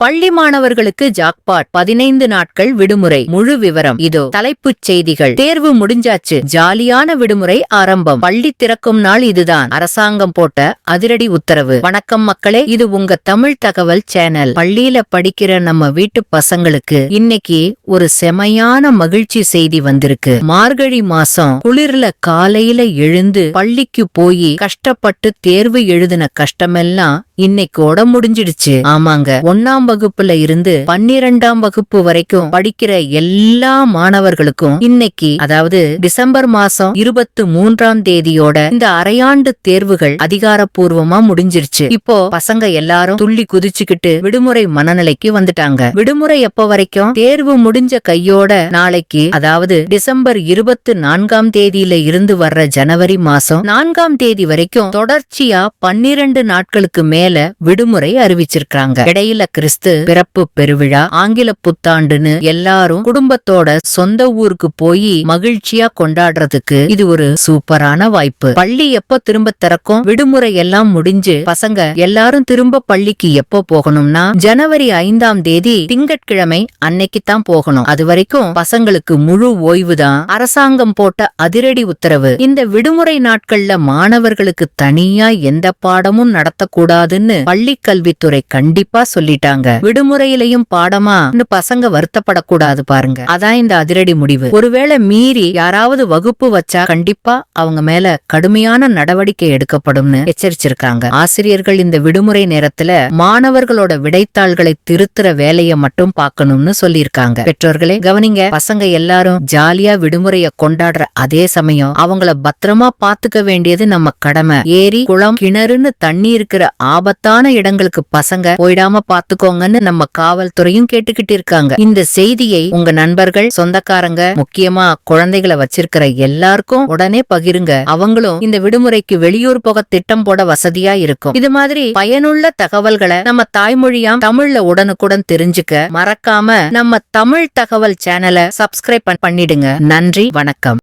பள்ளி மாணவர்களுக்கு ஜாக்பாட் பதினைந்து நாட்கள் விடுமுறை. முழு விவரம் இதோ. தலைப்புச் செய்திகள். தேர்வு முடிஞ்சாச்சு. ஜாலியான விடுமுறை ஆரம்பம். பள்ளி திறக்கும் நாள் இதுதான். அரசாங்கம் போட்ட அதிரடி உத்தரவு. வணக்கம் மக்களே. இது உங்க தமிழ் தகவல் சேனல். பள்ளியில படிக்கிற நம்ம வீட்டு பசங்களுக்கு இன்னைக்கு ஒரு செமையான மகிழ்ச்சி செய்தி வந்திருக்கு. மார்கழி மாசம் குளிர்ல காலையில எழுந்து பள்ளிக்கு போய் கஷ்டப்பட்டு தேர்வு எழுதின கஷ்டமெல்லாம் இன்னைக்கோட முடிஞ்சிடுச்சு. ஆமாங்க. ஒன்னாம் வகுப்புல இருந்து பன்னிரெண்டாம் வகுப்பு வரைக்கும் படிக்கிற எல்லா மாணவர்களுக்கும் இன்னைக்கு அதாவது டிசம்பர் மாசம் இருபத்து மூன்றாம் தேதியோட இந்த அரையாண்டு தேர்வுகள் அதிகாரப்பூர்வமா முடிஞ்சிருச்சு. இப்போ பசங்க எல்லாரும் துள்ளி குதிச்சுக்கிட்டு விடுமுறை மனநிலைக்கு வந்துட்டாங்க. விடுமுறை எப்ப வரைக்கும்? தேர்வு முடிஞ்ச கையோட நாளைக்கு அதாவது டிசம்பர் இருபத்து நான்காம் தேதியில இருந்து வர்ற ஜனவரி மாசம் நான்காம் தேதி வரைக்கும் தொடர்ச்சியா பன்னிரண்டு நாட்களுக்கு மேல விடுமுறை அறிவிச்சிருக்காங்க இடையில கிறிஸ்து பிறப்பு பெருவிழா ஆங்கில புத்தாண்டுன்னு எல்லாரும் குடும்பத்தோட சொந்த ஊருக்கு போய் மகிழ்ச்சியா கொண்டாடுறதுக்கு இது ஒரு சூப்பரான வாய்ப்பு. பள்ளி எப்ப திரும்ப திறக்கும்? விடுமுறை எல்லாம் முடிஞ்சு பசங்க எல்லாரும் திரும்ப பள்ளிக்கு எப்போ போகணும்னா ஜனவரி ஐந்தாம் தேதி திங்கட்கிழமை அன்னைக்கு தான் போகணும். அது வரைக்கும் பசங்களுக்கு முழு ஓய்வு தான் அரசாங்கம் போட்ட அதிரடி உத்தரவு. இந்த விடுமுறை நாட்கள்ல மாணவர்களுக்கு தனியா எந்த பாடமும் நடத்தக்கூடாதுன்னு பள்ளி கல்வித்துறை கண்டிப்பா சொல்லிட்டாங்க. விடுமுறையிலையும் பாடமா? பசங்க வருத்தப்படக்கூடாது பாருங்க. அதான் இந்த அதிரடி முடிவு. ஒருவேளை மீறி யாராவது வகுப்பு வச்சா கண்டிப்பா அவங்க மேல கடுமையான நடவடிக்கை எடுக்கப்படும்னு எச்சரிச்சிருக்காங்க. ஆசிரியர்கள் இந்த விடுமுறை நேரத்துல மாணவர்களோட விடைத்தாள்களை திருத்துற வேலையை மட்டும் பார்க்கணும்னு சொல்லியிருக்காங்க. பெற்றோர்களே கவனிங்க. பசங்க எல்லாரும் ஜாலியா விடுமுறைய கொண்டாடுற அதே சமயம் அவங்கள பத்திரமா பாத்துக்க வேண்டியது நம்ம கடமை. ஏரி குளம் கிணறுன்னு தண்ணி இருக்கிற ஆபத்தான இடங்களுக்கு பசங்க போயிடாம பாத்துக்கோங்கன்னு நம்ம காவல்துறையும் கேட்டுக்கிட்டு இருக்காங்க இந்த செய்தியை உங்க நண்பர்கள் சொந்தக்காரங்க முக்கியமா குழந்தைகளை வச்சிருக்கிற எல்லாருக்கும் உடனே பகிருங்க. அவங்களும் இந்த விடுமுறைக்கு வெளியூர் போக திட்டம் போட வசதியா இருக்கும். இது மாதிரி பயனுள்ள தகவல்களை நம்ம தாய்மொழியாம் தமிழ்ல உடனுக்குடன் தெரிஞ்சுக்க மறக்காம நம்ம தமிழ் தகவல் சேனலை சப்ஸ்கிரைப் பண்ணிடுங்க. நன்றி வணக்கம்.